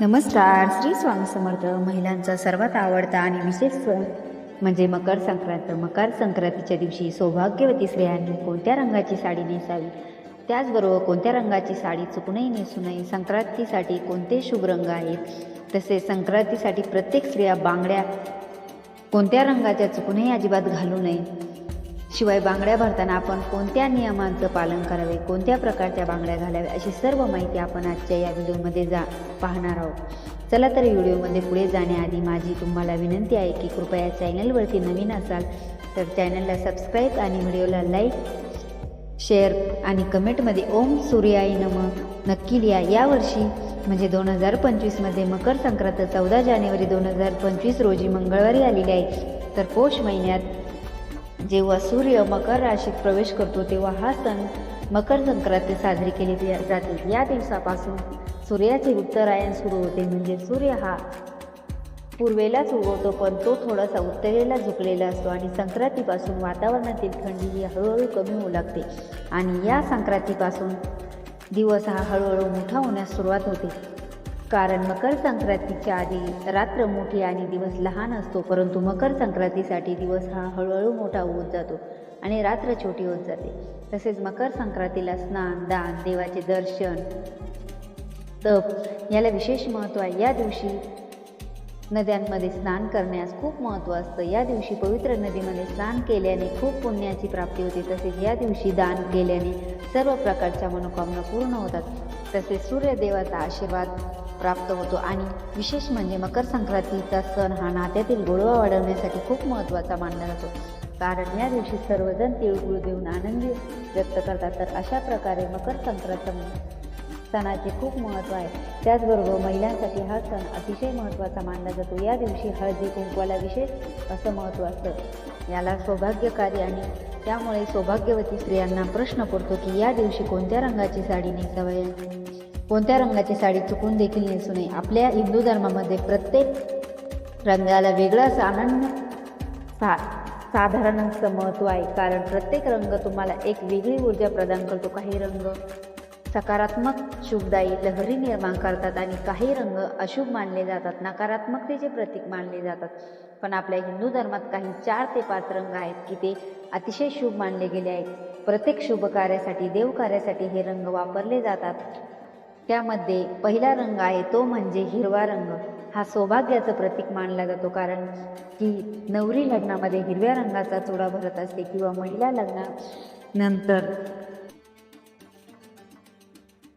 नमस्कार. श्री स्वामी समर्थ. महिलांचा सर्वात आवडता आणि विशेष सण म्हणजे मकर संक्रांत. मकर संक्रांतीच्या दिवशी सौभाग्यवती स्त्रियांनी कोणत्या रंगाची साडी नेसावी? त्याचबरोबर कोणत्या रंगाची साडी चुकूनही नेसू नये? संक्रांतीसाठी कोणते शुभ रंग आहेत? तसेच संक्रांतीसाठी प्रत्येक स्त्रिया बांगड्या कोणत्या रंगाच्या चुकूनही अजिबात घालू नये? शिवाय बांगड्या भरताना आपण कोणत्या नियमांचं पालन करावे कोणत्या प्रकारच्या बांगड्या घालाव्या अशी सर्व माहिती आपण आजच्या या व्हिडिओमध्ये जा पाहणार आहोत. चला तर व्हिडिओमध्ये पुढे जाण्याआधी माझी तुम्हाला विनंती आहे की कृपया चॅनलवरती नवीन असाल तर चॅनलला सबस्क्राईब आणि व्हिडिओला लाईक शेअर आणि कमेंटमध्ये ओम सूर्याई नम नक्की लिहा. यावर्षी म्हणजे दोन हजार पंचवीसमध्ये मकर संक्रांत चौदा जानेवारी दोन हजार पंचवीस रोजी मंगळवारी आलेली आहे. तर पौष महिन्यात जेव्हा सूर्य मकर राशीत प्रवेश करतो तेव्हा हा सण मकर संक्रांती साजरी केली जाते. या दिवसापासून सूर्याचे उत्तरायण सुरू होते. म्हणजे सूर्य हा पूर्वेलाच उगवतो पण तो थोडासा उत्तरेला झुकलेला असतो आणि संक्रांतीपासून वातावरणातील थंडी ही हळूहळू कमी होऊ लागते. आणि या संक्रांतीपासून दिवस हा हळूहळू मोठा होण्यास सुरुवात होते. कारण मकर संक्रांतीच्या आधी रात्र मोठी आणि दिवस लहान असतो परंतु मकर संक्रांतीसाठी दिवस हा हळूहळू मोठा होत जातो आणि रात्र छोटी होत जाते. तसेच मकर संक्रांतीला स्नान दान देवाचे दर्शन तप याला विशेष महत्त्व आहे. या दिवशी नद्यांमध्ये स्नान करण्यास खूप महत्त्व असतं. या दिवशी पवित्र नदीमध्ये स्नान केल्याने खूप पुण्याची प्राप्ती होते. तसेच या दिवशी दान केल्याने सर्व प्रकारच्या मनोकामना पूर्ण होतात. तसेच सूर्यदेवाचा आशीर्वाद प्राप्त होतो. आणि विशेष म्हणजे मकर संक्रांतीचा सण हा नात्यातील गोडवा वाढवण्यासाठी खूप महत्त्वाचा मानला जातो. कारण या दिवशी सर्वजण तिळगुळ देऊन आनंदी व्यक्त करतात. तर अशा प्रकारे मकर संक्रांत सणाचे खूप महत्त्व आहे. त्याचबरोबर महिलांसाठी हा सण अतिशय महत्त्वाचा मानला जातो. या दिवशी हळदी कुंकवाला विशेष असं महत्त्व असतं. याला सौभाग्यकारी आणि त्यामुळे सौभाग्यवती स्त्रियांना प्रश्न पडतो की या दिवशी कोणत्या रंगाची साडी नेसावी? कोणत्या रंगाची साडी चुकून देखील नेसू नये? आपल्या हिंदू धर्मामध्ये प्रत्येक रंगाला वेगळं असं आनंद सा साधारण असं महत्त्व आहे. कारण प्रत्येक रंग तुम्हाला एक वेगळी ऊर्जा प्रदान करतो. काही रंग सकारात्मक शुभदायी लहरी निर्माण करतात आणि काही रंग अशुभ मानले जातात. नकारात्मकतेचे प्रतीक मानले जातात. पण आपल्या हिंदू धर्मात काही चार ते पाच रंग आहेत की ते अतिशय शुभ मानले गेले आहेत. प्रत्येक शुभ कार्यासाठी देव कार्यासाठी हे रंग वापरले जातात. त्यामध्ये पहिला रंग आहे तो म्हणजे हिरवा रंग. हा सौभाग्याचं प्रतीक मानला जातो कारण की नवरी लग्नामध्ये हिरव्या रंगाचा चुडा भरत असते किंवा महिला लग्नानंतर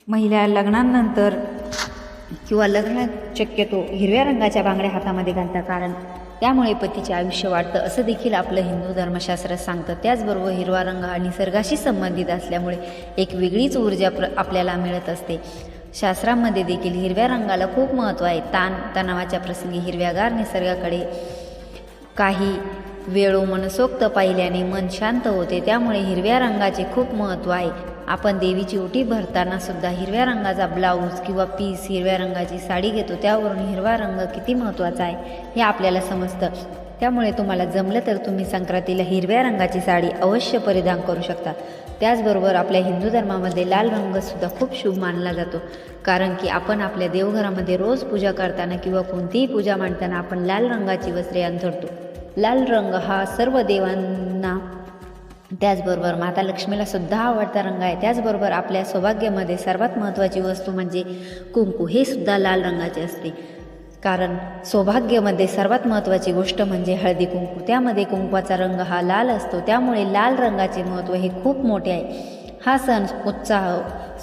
महिला लग्नानंतर किंवा लग्न शक्यतो हिरव्या रंगाच्या बांगड्या हातामध्ये घालतात कारण त्यामुळे पतीचे आयुष्य वाढतं असं देखील आपलं हिंदू धर्मशास्त्र सांगतं. त्याचबरोबर हिरवा रंग हा निसर्गाशी संबंधित असल्यामुळे एक वेगळीच ऊर्जा प्र आपल्याला मिळत असते. शास्त्रामध्ये देखील हिरव्या रंगाला खूप महत्त्व आहे. ताण तणावाच्या प्रसंगी हिरव्यागार निसर्गाकडे काही वेळो मनसोक्त पाहिल्याने मन शांत होते त्यामुळे हिरव्या रंगाचे खूप महत्त्व आहे. आपण देवीची ओटी भरताना सुद्धा हिरव्या रंगाचा ब्लाऊज किंवा पीस हिरव्या रंगाची साडी घेतो त्यावरून हिरवा रंग किती महत्त्वाचा आहे हे आपल्याला समजतं. त्यामुळे तुम्हाला जमलं तर तुम्ही संक्रांतीला हिरव्या रंगाची साडी अवश्य परिधान करू शकता. त्याचबरोबर आपल्या हिंदू धर्मामध्ये लाल रंगसुद्धा खूप शुभ मानला जातो. कारण की आपण आपल्या देवघरामध्ये रोज पूजा करताना किंवा कोणतीही पूजा मांडताना आपण लाल रंगाची वस्त्रे अंथरतो. लाल रंग हा सर्व देवांना त्याचबरोबर माता लक्ष्मीला सुद्धा आवडता रंग आहे. त्याचबरोबर आपल्या सौभाग्यामध्ये सर्वात महत्त्वाची वस्तू म्हणजे कुंकू. हे सुद्धा लाल रंगाचे असते. कारण सौभाग्यामध्ये सर्वात महत्त्वाची गोष्ट म्हणजे हळदी कुंकू. त्यामध्ये कुंकवाचा रंग हा लाल असतो. त्यामुळे लाल रंगाचे महत्त्व हे खूप मोठे आहे. हा सण उत्साह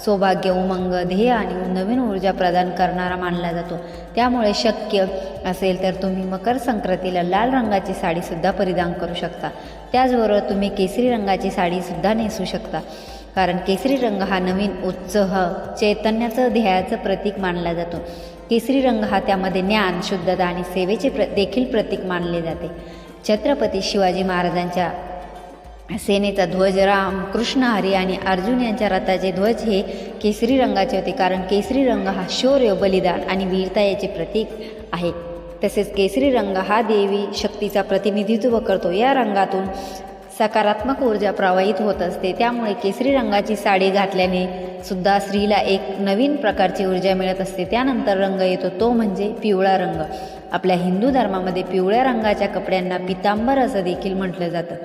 सौभाग्य उमंग ध्येय आणि नवीन ऊर्जा प्रदान करणारा मानला जातो. त्यामुळे शक्य असेल तर तुम्ही मकर संक्रांतीला लाल रंगाची साडीसुद्धा परिधान करू शकता. त्याचबरोबर तुम्ही केसरी रंगाची साडीसुद्धा नेसू शकता. कारण केसरी रंग हा नवीन उत्साह चैतन्याचं ध्येयाचं प्रतीक मानला जातो. केसरी रंग हा त्यामध्ये ज्ञान शुद्धता आणि सेवेचे प्र देखील प्रतीक मानले जाते. छत्रपती शिवाजी महाराजांच्या सेनेचा ध्वज राम कृष्ण हरी आणि अर्जुन यांच्या रथाचे ध्वज हे केसरी रंगाचे होते कारण केसरी रंग हा शौर्य बलिदान आणि वीरता याचे प्रतीक आहे. तसेच केसरी रंग हा देवी शक्तीचा प्रतिनिधित्व करतो. या रंगातून सकारात्मक ऊर्जा प्रवाहित होत असते. त्यामुळे केसरी रंगाची साडी घातल्याने सुद्धा स्त्रीला एक नवीन प्रकारची ऊर्जा मिळत असते. त्यानंतर रंग येतो. तो म्हणजे पिवळा रंग. आपल्या हिंदू धर्मामध्ये पिवळ्या रंगाच्या कपड्यांना पितांबर असं देखील म्हटलं जातं.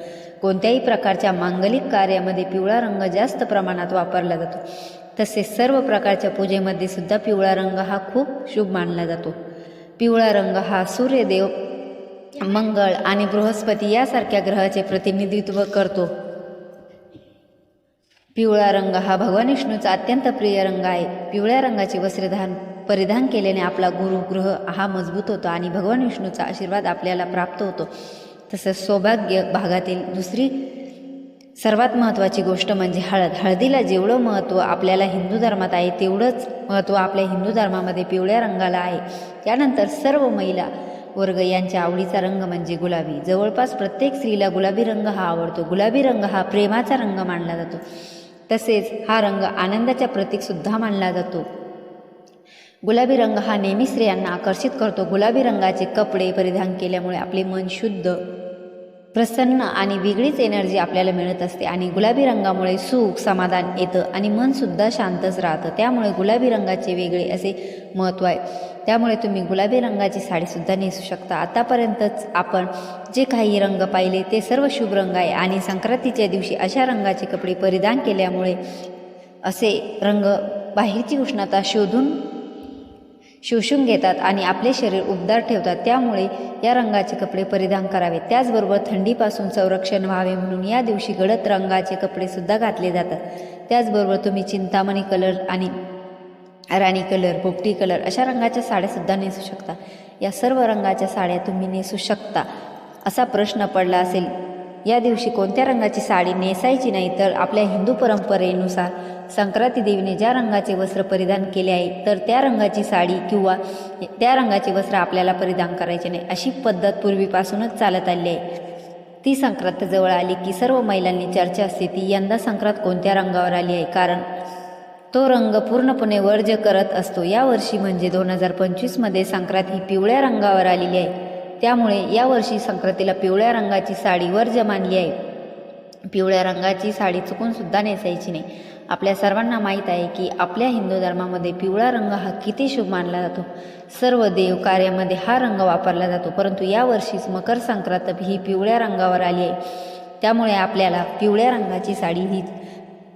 कोणत्याही प्रकारच्या मांगलिक कार्यामध्ये पिवळा रंग जास्त प्रमाणात वापरला जातो. तसेच सर्व प्रकारच्या पूजेमध्ये सुद्धा पिवळा रंग हा खूप शुभ मानला जातो. पिवळा रंग हा सूर्यदेव मंगळ आणि बृहस्पती यासारख्या ग्रहाचे प्रतिनिधित्व करतो. पिवळा रंग हा भगवान विष्णूचा अत्यंत प्रिय रंग आहे. पिवळ्या रंगाचे वस्त्रधान परिधान केल्याने आपला गुरु ग्रह हा मजबूत होतो आणि भगवान विष्णूचा आशीर्वाद आपल्याला प्राप्त होतो. तसंच सौभाग्य भागातील दुसरी सर्वात महत्त्वाची गोष्ट म्हणजे हळद. हळदीला जेवढं महत्त्व आपल्याला हिंदू धर्मात आहे तेवढंच महत्त्व आपल्या हिंदू धर्मामध्ये पिवळ्या रंगाला आहे. त्यानंतर सर्व महिला वर्ग यांच्या आवडीचा रंग म्हणजे गुलाबी. जवळपास प्रत्येक स्त्रीला गुलाबी रंग हा आवडतो. गुलाबी रंग हा प्रेमाचा रंग मानला जातो. तसेच हा रंग आनंदाच्या प्रतीकसुद्धा मानला जातो. गुलाबी रंग हा नेहमी स्त्रियांना आकर्षित करतो. गुलाबी रंगाचे कपडे परिधान केल्यामुळे आपले मन शुद्ध प्रसन्न आणि वेगळीच एनर्जी आपल्याला मिळत असते. आणि गुलाबी रंगामुळे सुख समाधान येतं आणि मनसुद्धा शांतच राहतं. त्यामुळे गुलाबी रंगाचे वेगळे असे महत्त्व आहे. त्यामुळे तुम्ही गुलाबी रंगाची साडीसुद्धा नेसू शकता. आतापर्यंतच आपण जे काही रंग पाहिले ते सर्व शुभ रंग आहे. आणि संक्रांतीच्या दिवशी अशा रंगाचे कपडे परिधान केल्यामुळे असे रंग बाहेरची उष्णता शोधून शोषून घेतात आणि आपले शरीर उबदार ठेवतात. त्यामुळे या रंगाचे कपडे परिधान करावे. त्याचबरोबर थंडीपासून संरक्षण व्हावे म्हणून या दिवशी गडद रंगाचे कपडेसुद्धा घातले जातात. त्याचबरोबर तुम्ही चिंतामणी कलर आणि राणी कलर पोपटी कलर अशा रंगाच्या साड्यासुद्धा नेसू शकता. या सर्व रंगाच्या साड्या तुम्ही नेसू शकता. असा प्रश्न पडला असेल या दिवशी कोणत्या रंगाची साडी नेसायची नाही तर आपल्या हिंदू परंपरेनुसार संक्रांती देवीने ज्या रंगाचे वस्त्र परिधान केले आहे तर त्या रंगाची साडी किंवा त्या रंगाचे वस्त्र आपल्याला परिधान करायचे नाही अशी पद्धत पूर्वीपासूनच चालत आली आहे. ती संक्रांत जवळ आली की सर्व महिलांनी चर्चा असते ती यंदा संक्रांत कोणत्या रंगावर आली आहे कारण तो रंग पूर्णपणे वर्ज करत असतो. यावर्षी म्हणजे दोन हजार पंचवीसमध्ये संक्रांत ही पिवळ्या रंगावर आलेली आहे. त्यामुळे यावर्षी संक्रांतीला पिवळ्या रंगाची साडी वर्ज मानली आहे. पिवळ्या रंगाची साडी चुकून सुद्धा नेसायची नाही. आपल्या सर्वांना माहीत आहे की आपल्या हिंदू धर्मामध्ये पिवळा रंग हा किती शुभ मानला जातो. सर्व देव कार्यामध्ये हा रंग वापरला जातो परंतु यावर्षीच मकर संक्रांत ही पिवळ्या रंगावर आली आहे. त्यामुळे आपल्याला पिवळ्या रंगाची साडी ही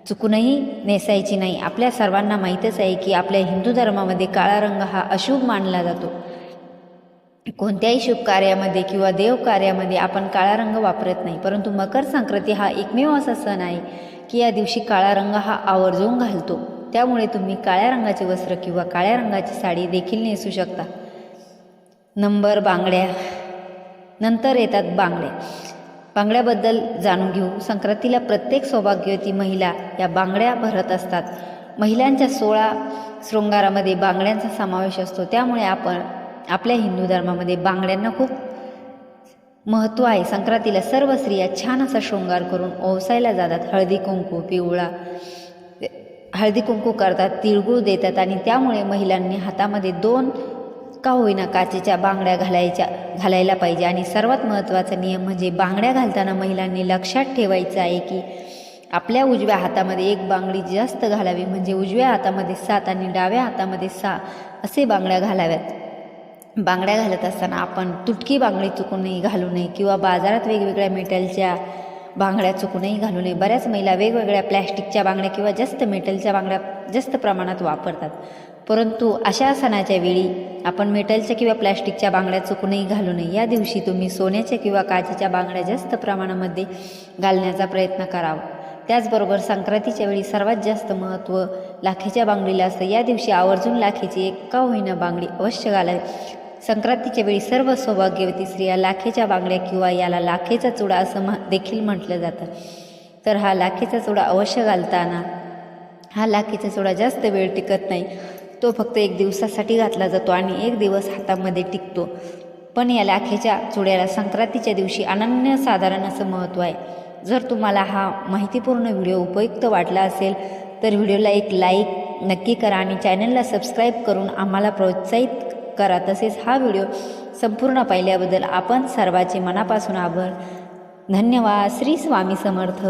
चुकूनही नेसायची नाही. आपल्या सर्वांना माहीतच आहे की आपल्या हिंदू धर्मामध्ये काळा रंग हा अशुभ मानला जातो. कोणत्याही शुभ कार्यामध्ये किंवा देव कार्यामध्ये आपण काळा रंग वापरत नाही. परंतु मकर संक्रांती हा एकमेव असा सण आहे की या दिवशी काळा रंग हा आवर्जून घालतो. त्यामुळे तुम्ही काळ्या रंगाचे वस्त्र किंवा काळ्या रंगाची साडी देखील नेसू शकता. नंबर बांगड्या. नंतर येतात बांगड्या बांगड्याबद्दल जाणून घेऊ. संक्रांतीला प्रत्येक सौभाग्यवती महिला या बांगड्या भरत असतात. महिलांच्या सोळा शृंगारामध्ये बांगड्यांचा समावेश असतो. त्यामुळे आपण आपल्या हिंदू धर्मामध्ये बांगड्यांना खूप महत्त्व आहे. संक्रांतीला सर्व स्त्रिया छान असा शृंगार करून ओवसायला जातात. हळदी कुंकू पिवळा हळदी कुंकू करतात तिळगुळ देतात आणि त्यामुळे महिलांनी हातामध्ये दोन का होईना काचेच्या बांगड्या घालायच्या घालायला पाहिजे. आणि सर्वात महत्त्वाचा नियम म्हणजे बांगड्या घालताना महिलांनी लक्षात ठेवायचं आहे की आपल्या उजव्या हातामध्ये एक बांगडी जास्त घालावी. म्हणजे उजव्या हातामध्ये सात आणि डाव्या हातामध्ये सहा असे बांगड्या घालाव्यात. बांगड्या घालत असताना आपण तुटकी बांगडी चुकूनही घालू नये किंवा बाजारात वेगवेगळ्या मेटलच्या बांगड्या चुकूनही घालू नये. बऱ्याच महिला वेगवेगळ्या प्लॅस्टिकच्या बांगड्या किंवा जास्त मेटलच्या बांगड्या जास्त प्रमाणात वापरतात. परंतु अशा सणाच्या वेळी आपण मेटलच्या किंवा प्लॅस्टिकच्या बांगड्या चुकूनही घालू नये. या दिवशी तुम्ही सोन्याच्या किंवा काचेच्या बांगड्या जास्त प्रमाणामध्ये घालण्याचा प्रयत्न करावा. त्याचबरोबर संक्रांतीच्या वेळी सर्वात जास्त महत्त्व लाखेच्या बांगडीला असतं. या दिवशी आवर्जून लाखेची एक का होईना बांगडी अवश्य घालावी. संक्रांतीच्या वेळी सर्व सौभाग्यवती स्त्रिया लाखेच्या बांगड्या किंवा याला लाखेचा चुडा असं म्ह देखील म्हटलं जातं. तर हा लाखेचा चुडा अवश्य घालताना हा लाखेचा चुडा जास्त वेळ टिकत नाही. तो फक्त एक दिवसासाठी घातला जातो आणि एक दिवस हातामध्ये टिकतो. पण या लाखेच्या चुड्याला संक्रांतीच्या दिवशी अनन्यसाधारण असं महत्त्व आहे. जर तुम्हाला हा माहितीपूर्ण व्हिडिओ उपयुक्त वाटला असेल तर व्हिडिओला एक लाईक नक्की करा आणि चॅनलला सबस्क्राईब करून आम्हाला प्रोत्साहित करा. तसेच हा व्हिडिओ संपूर्ण पाहिल्याबद्दल आपण सर्वांचे मनापासून आभार. धन्यवाद. श्री स्वामी समर्थ.